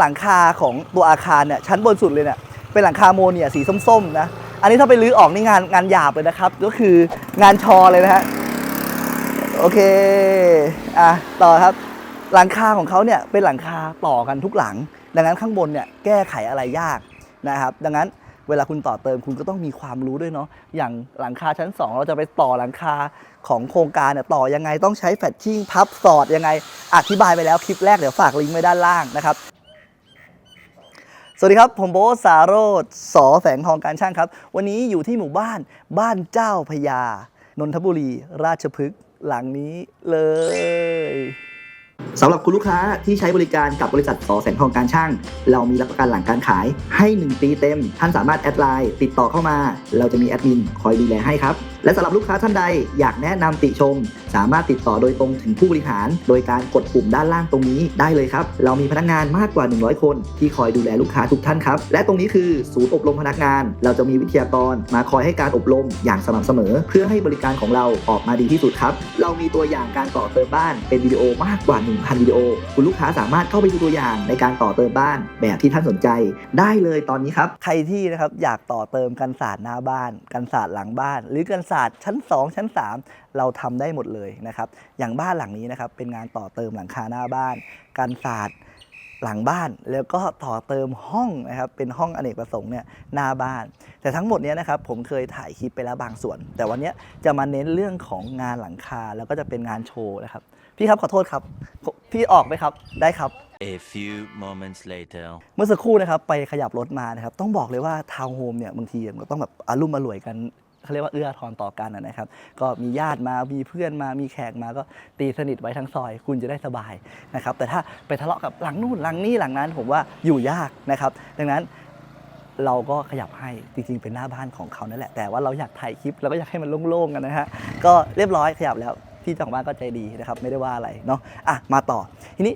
หลังคาของตัวอาคารเนี่ยชั้นบนสุดเลยเนี่ยเป็นหลังคาโมเนียสีส้มๆนะอันนี้ถ้าไปรื้อออกนี่งานงานหยาบเลยนะครับ ก็คืองานชอเลยนะฮะโอเคอะต่อครับ หลังคาของเขาเนี่ยเป็นหลังคาต่อกันทุกหลัง ดังนั้นข้างบนเนี่ยแก้ไขอะไรยากนะครับ ดังนั้นเวลาคุณต่อเติมคุณก็ต้องมีความรู้ด้วยเนาะอย่างหลังคาชั้น 2 เราจะไปต่อหลังคาของโครงการเนี่ยต่อยังไงต้องใช้แฟลชชิ่งพับสอดยังไงอธิบายไปแล้วคลิปแรกเดี๋ยวฝากลิงก์ไว้ด้านล่างนะครับ วัสดีครับ ผมโบสาโรธสอแสงทองการช่างครับ วันนี้อยู่ที่หมู่บ้านบ้านเจ้าพญานนทบุรี ราชพฤกษ์หลังนี้เลยสำหรับคุณลูกค้าที่ใช้บริการกับบริษัทสอแสงทองการช่าง เรามีรับประกันหลังการขายให้ 1 ปีเต็ม ท่านสามารถแอดไลน์ติดต่อเข้ามา เราจะมีแอดมินคอยดูแลให้ครับ และสำหรับลูกค้าท่านใดอยากแนะนำติชม สามารถติดต่อโดยตรงถึงผู้บริหาร โดยการกดปุ่มด้านล่างตรงนี้ได้เลยครับ เรามีพนักงานมากกว่า 100 คน ที่คอยดูแลลูกค้าทุกท่านครับ และตรงนี้คือศูนย์อบรมพนักงาน เราจะมีวิทยากรมาคอยให้การอบรมอย่างสม่ำเสมอ เพื่อให้บริการของเราออกมาดีที่สุดครับ เรามีตัวอย่างการต่อเติมบ้านเป็นวิดีโอมากกว่า 1,000 วิดีโอ คุณลูกค้าสามารถเข้าไปดูตัวอย่างในการต่อเติมบ้าน แบบที่ท่านสนใจ ได้เลยตอนนี้ครับ ใครที่นะครับอยากต่อเติมกันศาสตร์หน้าบ้าน กันศาสตร์หลังบ้าน หรือกันศาสตร์ชั้น 2 ชั้น 3 เราทำได้หมดเลยนะครับ อย่างบ้านหลังนี้นะครับเป็นงานต่อเติมหลังคาหน้าบ้านกันศาสตร์หลังบ้านแล้วก็ต่อเติมห้องนะครับเป็นห้องอเนกประสงค์เนี่ยหน้าบ้าน แต่ทั้งหมดเนี้ยนะครับผมเคยถ่ายคลิปไปแล้วบางส่วน แต่วันเนี้ยจะมาเน้นเรื่องของงานหลังคาแล้วก็จะเป็นงานโชว์นะครับพี่ครับขอโทษครับ พี่ออกไหมครับได้ครับ A few moments later. เมื่อสักครู่นะครับไปขยับรถมานะครับต้องบอกเลยว่าทาวน์โฮมเนี่ยบางทีมันต้องแบบอารุ่มอร่วยกัน เขาเรียกว่าเอื้อทอนต่อกันนะครับ ก็มีญาติมามีเพื่อนมามีแขกมาก็ตีสนิทไว้ทั้งซอย คุณจะได้สบายนะครับแต่ถ้าไปทะเลาะกับหลังนู่นหลังนี้หลังนั้น ผมว่าอยู่ยากนะครับ ดังนั้นเราก็ขยับให้จริงๆ เป็นหน้าบ้านของเขานั่นแหละ แต่ว่าเราอยากถ่ายคลิปเราก็อยากให้มันโล่งๆกันนะฮะก็เรียบร้อยขยับแล้วพี่เจ้าของบ้านก็ใจดีนะครับไม่ได้ว่าอะไรเนาะอะมาต่อทีนี้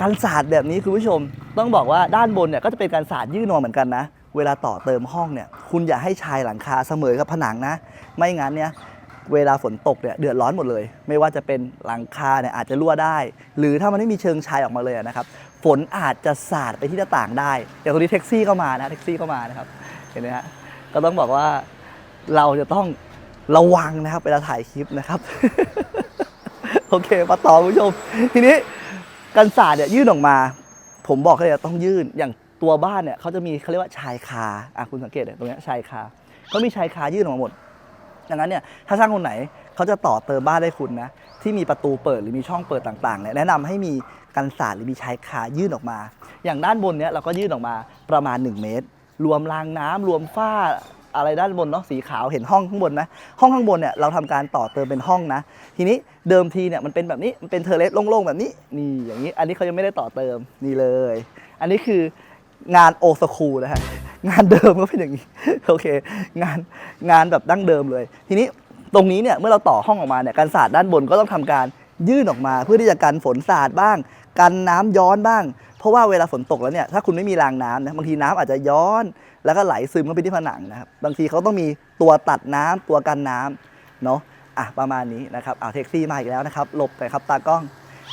การศาสตร์แบบนี้คุณผู้ชมต้องบอกว่าด้านบนเนี่ยก็จะเป็นการศาสตร์ยื่นออกเหมือนกันนะ เวลาต่อเติมห้องเนี่ยคุณอย่าให้ชายหลังคาเสมอกับผนังนะ ไม่งั้นเนี่ยเวลาฝนตกเนี่ยเดือดร้อนหมดเลย ไม่ว่าจะเป็นหลังคาเนี่ยอาจจะรั่วได้ หรือถ้ามันไม่มีเชิงชายออกมาเลยนะครับฝนอาจจะสาดไปที่หน้าต่างได้อย่างตรงนี้แท็กซี่เข้ามานะแท็กซี่เข้ามานะครับเห็นไหมฮะก็ต้องบอกว่าเราจะต้องระวังนะครับเวลาถ่ายคลิปนะครับโอเคมาต่อคุณผู้ชม ทีนี้กันศาสตร์เนี่ยยื่นออกมา ผมบอกเลยต้องยื่นอย่าง ตัวบ้านเนี่ยเขาจะมีเขาเรียกว่าชายคาอะคุณสังเกตเนี่ยตรงนี้ชายคาเขามีชายคายื่นออกมาหมด ดังนั้นเนี่ยถ้าช่างคนไหนเขาจะต่อเติมบ้านให้คุณนะที่มีประตูเปิดหรือมีช่องเปิดต่างๆเนี่ยแนะนำให้มีกันศาสตร์หรือมีชายคายื่นออกมา อย่างด้านบนเนี่ยเราก็ยื่นออกมาประมาณ 1 เมตร รวมรางน้ำรวมฝ้าอะไรด้านบนเนาะสีขาวเห็นห้องข้างบนนะห้องข้างบนเนี่ยเราทำการต่อเติมเป็นห้องนะ ทีนี้เดิมทีเนี่ยมันเป็นแบบนี้มันเป็นเทเลสโล่งๆแบบนี้นี่อย่างนี้อันนี้เขายังไม่ได้ต่อเติมนี่เลย อันนี้คือ งานโอสคูนะฮะงานเดิมก็เป็นอย่างนี้โอเค งานงานแบบดั้งเดิมเลย ทีนี้ตรงนี้เนี่ยเมื่อเราต่อห้องออกมาเนี่ยการสาดด้านบนก็ต้องทำการยื่นออกมา เพื่อที่จะกันฝนสาดบ้าง กันน้ำย้อนบ้าง เพราะว่าเวลาฝนตกแล้วเนี่ยถ้าคุณไม่มีรางน้ำนะบางทีน้ำอาจจะย้อน แล้วก็ไหลซึมเข้าไปที่ผนังนะครับบางทีเขาต้องมีตัวตัดน้ำตัวกันน้ำเนาะอะประมาณนี้นะครับเอาแท็กซี่มาอีกแล้วนะครับหลบไปครับตากล้อง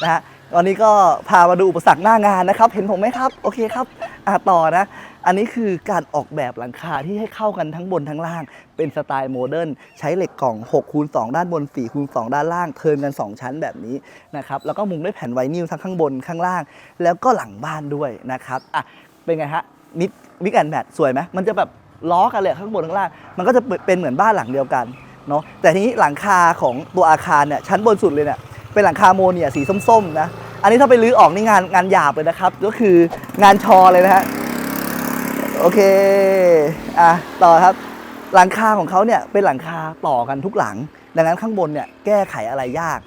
นะฮะ ตอนนี้ก็พามาดูอุปสรรคหน้างานนะครับ เห็นผมไหมครับ โอเคครับอะต่อนะ อันนี้คือการออกแบบหลังคาที่ให้เข้ากันทั้งบนทั้งล่าง เป็นสไตล์โมเดิร์นใช้เหล็กกล่อง6คูณ2ด้านบน4คูณ2ด้านล่าง เทินกัน 2 ชั้นแบบนี้นะครับ แล้วก็มุงด้วยแผ่นไวนิลทั้งข้างบนข้างล่าง แล้วก็หลังบ้านด้วยนะครับอะเป็นไงฮะมิกมิกแอนแมทสวยไหมมันจะแบบล้อกันเลยข้างบนข้างล่าง มันก็จะเป็นเหมือนบ้านหลังเดียวกันเนาะแต่ทีนี้หลังคาของตัวอาคารเนี่ยชั้นบนสุดเลยเนี่ยเป็นหลังคาโมเนียสีส้มๆนะ อันนี้ถ้าไปรื้อออกนี่งานงานหยาบเลยนะครับ ก็คืองานชอเลยนะฮะโอเคอะต่อครับ หลังคาของเขาเนี่ยเป็นหลังคาต่อกันทุกหลัง ดังนั้นข้างบนเนี่ยแก้ไขอะไรยาก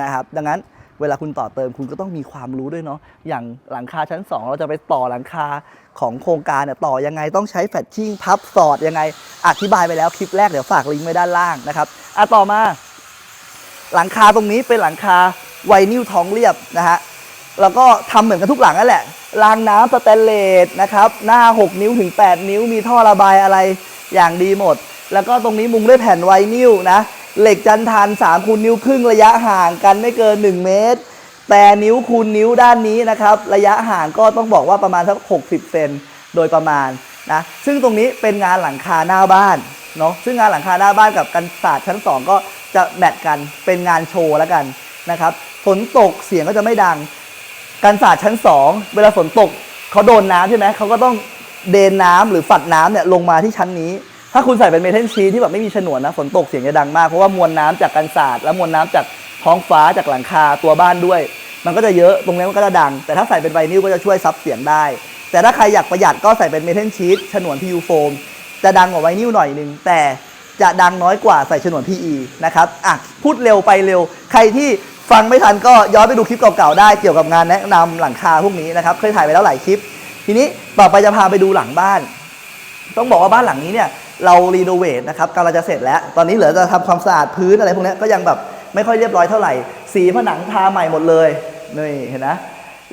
นะครับ ดังนั้นเวลาคุณต่อเติมคุณก็ต้องมีความรู้ด้วยเนาะอย่างหลังคาชั้น 2 เราจะไปต่อหลังคาของโครงการเนี่ยต่อยังไงต้องใช้แฟลชชิ่งพับสอดยังไงอธิบายไปแล้วคลิปแรกเดี๋ยวฝากลิงก์ไว้ด้านล่างนะครับอะต่อมา หลังคาตรงนี้เป็นหลังคาไวนิลท้องเรียบนะฮะ แล้วก็ทำเหมือนกันทุกหลังนั่นแหละรางน้ำสแตนเลสนะครับหน้า 6 นิ้วถึง 8 นิ้วมีท่อระบายอะไรอย่างดีหมด แล้วก็ตรงนี้มุงด้วยแผ่นไวนิลนะเหล็กจันทาน3คูณนิ้วครึ่งระยะห่างกันไม่เกิน 1 เมตร แต่นิ้วคูณนิ้วด้านนี้นะครับระยะห่างก็ต้องบอกว่าประมาณสัก 60 เซนโดยประมาณนะซึ่งตรงนี้เป็นงานหลังคาหน้าบ้านเนาะซึ่งงานหลังคาหน้าบ้านกับกันศาสตร์ชั้น 2 ก็จะแมทกันเป็นงานโชว์แล้วกันนะครับฝนตกเสียงก็จะไม่ดัง กันศาสตร์ชั้น 2 เวลาฝนตกเขาโดนน้ำใช่ไหมเขาก็ต้องเดนน้ำหรือฝัดน้ำเนี่ยลงมาที่ชั้นนี้ ถ้าคุณใส่เป็นเมทัลชีทที่แบบไม่มีฉนวนนะฝนตกเสียงจะดังมากเพราะว่ามวลน้ำจากกันศาสตร์และมวลน้ำจากท้องฟ้าจากหลังคาตัวบ้านด้วย มันก็จะเยอะตรงนี้มันก็จะดัง แต่ถ้าใส่เป็นไวนิลก็จะช่วยซับเสียงได้ แต่ถ้าใครอยากประหยัดก็ใส่เป็นเมทัลชีทฉนวน PU โฟมจะดังกว่าไวนิลหน่อยนึงแต่จะดังน้อยกว่าใส่ฉนวน PE นะครับอะพูดเร็วไปเร็ว ใครที่ ฟังไม่ทันก็ย้อนไปดูคลิปเก่าๆได้เกี่ยวกับงานแนะนำหลังคาพวกนี้นะครับ เคยถ่ายไปแล้วหลายคลิป ทีนี้ต่อไปจะพาไปดูหลังบ้าน ต้องบอกว่าบ้านหลังนี้เนี่ยเรารีโนเวทนะครับกำลังจะเสร็จแล้ว ตอนนี้เหลือจะทำความสะอาดพื้นอะไรพวกนี้ก็ยังแบบไม่ค่อยเรียบร้อยเท่าไหร่ สีผนังทาใหม่หมดเลยนี่เห็นนะ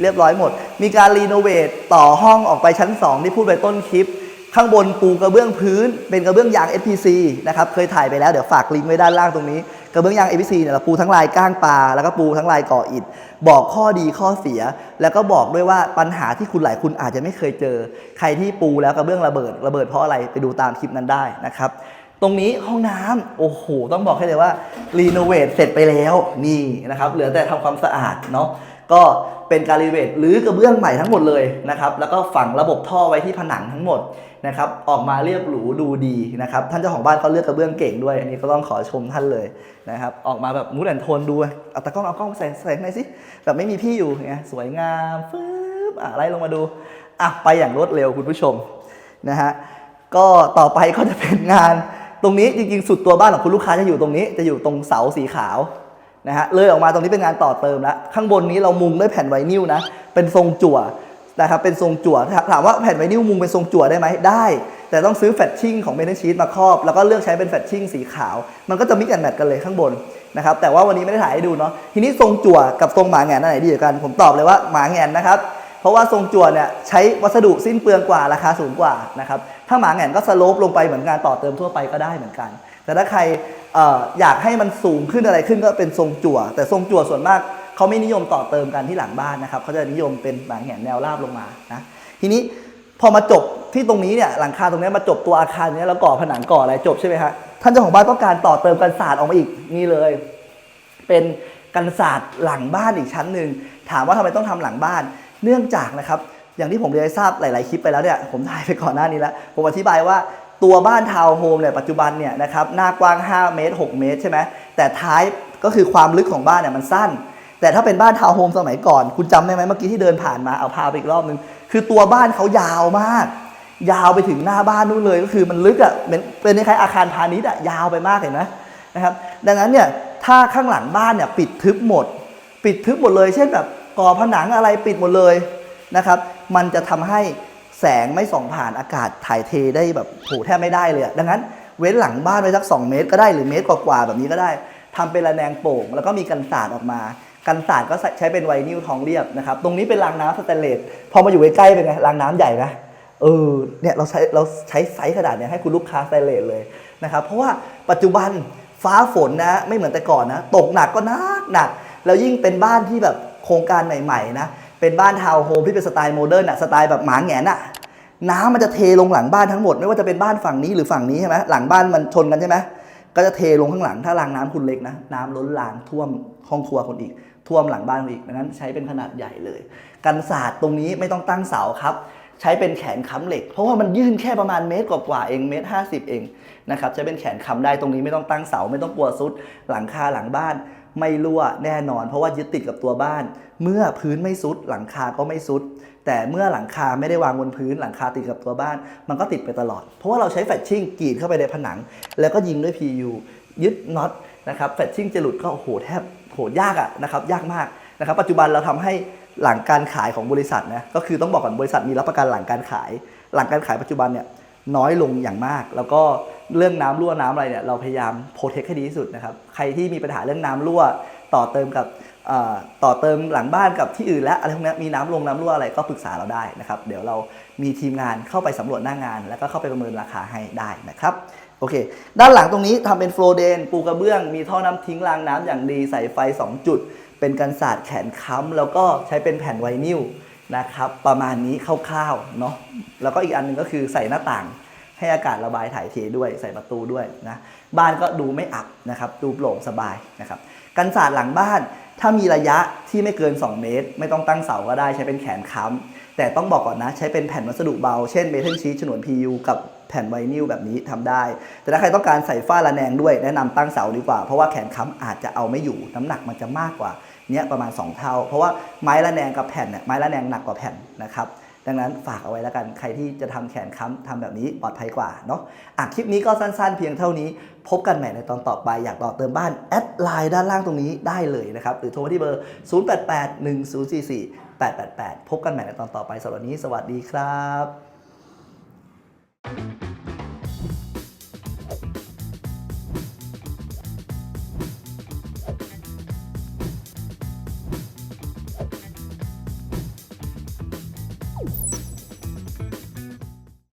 เรียบร้อยหมด มีการรีโนเวทต่อห้องออกไปชั้น 2 ที่พูดไปต้นคลิป ข้างบนปูกระเบื้องพื้น เป็นกระเบื้องยาง SPC นะครับเคยถ่ายไปแล้วเดี๋ยวฝากลิงก์ไว้ด้านล่างตรงนี้กระเบื้องยาง SPC เนี่ยเราปูทั้งลายก้างปลาแล้วก็ปูทั้งลายก่ออิฐ บอกข้อดีข้อเสีย แล้วก็บอกด้วยว่าปัญหาที่คุณหลายคุณอาจจะไม่เคยเจอ ใครที่ปูแล้วกระเบื้องระเบิดระเบิดเพราะอะไรไปดูตามคลิปนั้นได้นะครับตรงนี้ห้องน้ำโอ้โหต้องบอกให้เลยว่ารีโนเวทเสร็จไปแล้วนี่นะครับเหลือแต่ทำความสะอาดเนาะ ก็เป็นการรีเวทหรือกระเบื้องใหม่ทั้งหมดเลยนะครับแล้วก็ฝังระบบท่อไว้ที่ผนังทั้งหมดนะครับออกมาเรียบหรูดูดีนะครับท่านเจ้าของบ้านเขาเลือกกระเบื้องเก่งด้วย อันนี้ก็ต้องขอชมท่านเลยนะครับออกมาแบบมูดแอนโทนดูเอาตะกล้องเอากล้องใส่ใส่ข้างในสิแบบไม่มีพี่อยู่ไงสวยงามฟึบอะไล่ลงมาดูอะไปอย่างรวดเร็วคุณผู้ชมนะฮะก็ต่อไปก็จะเป็นงานตรงนี้จริงๆ สุดตัวบ้านของคุณลูกค้าจะอยู่ตรงนี้จะอยู่ตรงเสาสีขาว นะฮะเลยออกมาตรงนี้เป็นงานต่อเติมแล้วข้างบนนี้เรามุงด้วยแผ่นไวนิลนะเป็นทรงจั่วนะครับเป็นทรงจั่วถามว่าแผ่นไวนิลมุงเป็นทรงจั่วได้ไหมได้ แต่ต้องซื้อแฟตชิ่งของเมทัลชีตมาครอบ แล้วก็เลือกใช้เป็นแฟตชิ่งสีขาว มันก็จะมิกแอนแมทกันเลยข้างบนนะครับแต่ว่าวันนี้ไม่ได้ถ่ายให้ดูเนาะทีนี้ทรงจั่วกับทรงหมาแหงนอันไหนดีกว่ากันผมตอบเลยว่าหมาแหงนนะครับเพราะว่าทรงจั่วเนี่ยใช้วัสดุสิ้นเปลืองกว่าราคาสูงกว่านะครับถ้าหมาแหง่นก็สโลปลงไปเหมือนงานต่อเติมทั่วไปก็ได้เหมือนกัน แต่ถ้าใครอออยากให้มันสูงขึ้นอะไรขึ้นก็เป็นทรงจั่ว แต่ทรงจั่วส่วนมากเขาไม่นิยมต่อเติมกันที่หลังบ้านนะครับเขาจะนิยมเป็นหมาแหง่นแนวราบลงมานะทีนี้พอมาจบที่ตรงนี้เนี่ยหลังคาตรงนี้มาจบตัวอาคารเนี้ยแล้วก่อผนังก่ออะไรจบใช่ไหมฮะท่านเจ้าของบ้านต้องการต่อเติมกันศาสตร์ออกมาอีกนี่เลย เป็นกันศาสตร์หลังบ้านอีกชั้นหนึ่งถามว่าทำไมต้องทำหลังบ้าน เนื่องจากนะครับอย่างที่ผมเรียนทราบหลาย ๆ คลิปไปแล้วเนี่ยผมถ่ายไปก่อนหน้านี้แล้ว ผมอธิบายว่า ตัวบ้านทาวน์โฮมเนี่ยปัจจุบันเนี่ยนะครับหน้ากว้าง 5 เมตร 6 เมตรใช่ไหมแต่ท้ายก็คือความลึกของบ้านเนี่ยมันสั้น แต่ถ้าเป็นบ้านทาวน์โฮมสมัยก่อน คุณจำได้ไหมเมื่อกี้ที่เดินผ่านมาเอาพาไปอีกรอบนึง คือตัวบ้านเขายาวมาก ยาวไปถึงหน้าบ้านนู่นเลยก็คือมันลึกอะ่ะเป็นเป็นคล้ายอาคารพาณิชย์อะ่ะยาวไปมากเห็นไหมนะครับดังนั้นเนี่ยถ้าข้างหลังบ้านเนี่ยปิดทึบหมด ปิดทึบหมดเลย เช่นแบบก่อผนังอะไรปิดหมดเลยนะครับมันจะทำให้ แสงไม่ส่องผ่านอากาศถ่ายเทได้แบบโหแทบไม่ได้เลยดังนั้นเว้นหลังบ้านไว้สัก 2 เมตรก็ได้หรือเมตรกว่าๆแบบนี้ก็ได้ทำเป็นระแนงโป่ง แล้วก็มีกันศาสตร์ออกมา กันศาสตร์ก็ใช้เป็นไวนิลทองเรียบนะครับ ตรงนี้เป็นรางน้ำสแตนเลสพอมาอยู่ใกล้ๆเป็นไงรางน้ำใหญ่ไหมเออเนี่ยเราใช้เราใช้ไซส์ขนาดเนี้ยให้คุณลูกค้าสแตนเลสเลยนะครับเพราะว่าปัจจุบันฟ้าฝนนะไม่เหมือนแต่ก่อนนะ ตกหนักก็หนักหนักแล้วยิ่งเป็นบ้านที่แบบโครงการใหม่ๆนะ เป็นบ้านทาวน์โฮมที่เป็นสไตล์โมเดิร์นอะสไตล์แบบหมาแหงนอะน้ำมันจะเทลงหลังบ้านทั้งหมด ไม่ว่าจะเป็นบ้านฝั่งนี้หรือฝั่งนี้ใช่ไหมหลังบ้านมันชนกันใช่ไหมก็จะเทลงข้างหลังถ้ารางน้ำคุณเล็กนะน้ำล้นรางท่วมห้องครัวคนอีก ท่วมหลังบ้านคนอีกดังนั้นใช้เป็นขนาดใหญ่เลย กันศาสตร์ตรงนี้ไม่ต้องตั้งเสาครับใช้เป็นแขนค้ำเหล็ก เพราะว่ามันยื่นแค่ประมาณเมตรกว่าๆเองเมตรห้าสิบเองนะครับใช้เป็นแขนค้ำได้ตรงนี้ไม่ต้องตั้งเสาไม่ต้องกลัวซุดหลังคาหลังบ้าน ไม่รั่วแน่นอน เพราะว่ายึดติดกับตัวบ้าน เมื่อพื้นไม่ซุด หลังคาก็ไม่ซุด แต่เมื่อหลังคาไม่ได้วางบนพื้น หลังคาติดกับตัวบ้าน มันก็ติดไปตลอด เพราะว่าเราใช้แฟชชิ่งกรีดเข้าไปในผนัง แล้วก็ยิงด้วย PU ยึดน็อตนะครับแฟชชิ่งจะหลุดก็โอ้โหแทบโหยากอะนะครับยากมากนะครับปัจจุบันเราทำให้หลังการขายของบริษัทนะก็คือต้องบอกก่อนบริษัทมีรับประกันหลังการขาย หลังการขายปัจจุบันเนี่ยน้อยลงอย่างมากแล้วก็ เรื่องน้ำรั่วน้ำอะไรเนี่ยเราพยายามโปรเทคให้ดีที่สุดนะครับใครที่มีปัญหาเรื่องน้ำรั่ว ต่อเติมกับต่อเติมหลังบ้านกับที่อื่นและอะไรพวกนี้มีน้ำลงน้ำรั่วอะไรก็ปรึกษาเราได้นะครับ เดี๋ยวเรามีทีมงานเข้าไปสำรวจหน้างาน แล้วก็เข้าไปประเมินราคาให้ได้นะครับโอเค ด้านหลังตรงนี้ทำเป็นโฟลเดน ปูกระเบื้อง มีท่อน้ำทิ้งรางน้ำอย่างดีใส่ไฟ 2 จุด เป็นกันศาสตร์แขนค้ำแล้วก็ใช้เป็นแผ่นไวนิลนะครับ ประมาณนี้คร่าวๆเนาะแล้วก็อีกอันหนึงก็คือใส่หน้าต่าง ให้อากาศระบายถ่ายเทด้วยใส่ประตูด้วยนะบ้านก็ดูไม่อับนะครับดูโปร่งสบายนะครับกันศาสตร์หลังบ้าน ถ้ามีระยะที่ไม่เกิน 2 เมตร ไม่ต้องตั้งเสาก็ได้ใช้เป็นแขนค้ำแต่ต้องบอกก่อนนะ ใช้เป็นแผ่นวัสดุเบา เช่นเมทัลชีทฉนวน PU กับแผ่นไวนิลแบบนี้ทำได้ แต่ถ้าใครต้องการใส่ฝ้าระแนงด้วยแนะนำตั้งเสาดีกว่า เพราะว่าแขนค้ำอาจจะเอาไม่อยู่ น้ำหนักมันจะมากกว่าเนี้ยประมาณ 2 เท่า เพราะว่าไม้ระแนงกับแผ่นเนี่ยไม้ระแนงหนักกว่าแผ่นนะครับ ดังนั้นฝากเอาไว้แล้วกัน ใครที่จะทำแขนค้ำทำแบบนี้ปลอดภัยกว่าเนาะอะคลิปนี้ก็สั้นๆ เพียงเท่านี้ พบกันใหม่ในตอนต่อไป อยากต่อเติมบ้านแอดไลน์ด้านล่างตรงนี้ได้เลยนะครับ หรือโทรมาที่เบอร์ 0881044888พบกันใหม่ในตอนต่อไปสำหรับนี้ สวัสดีครับ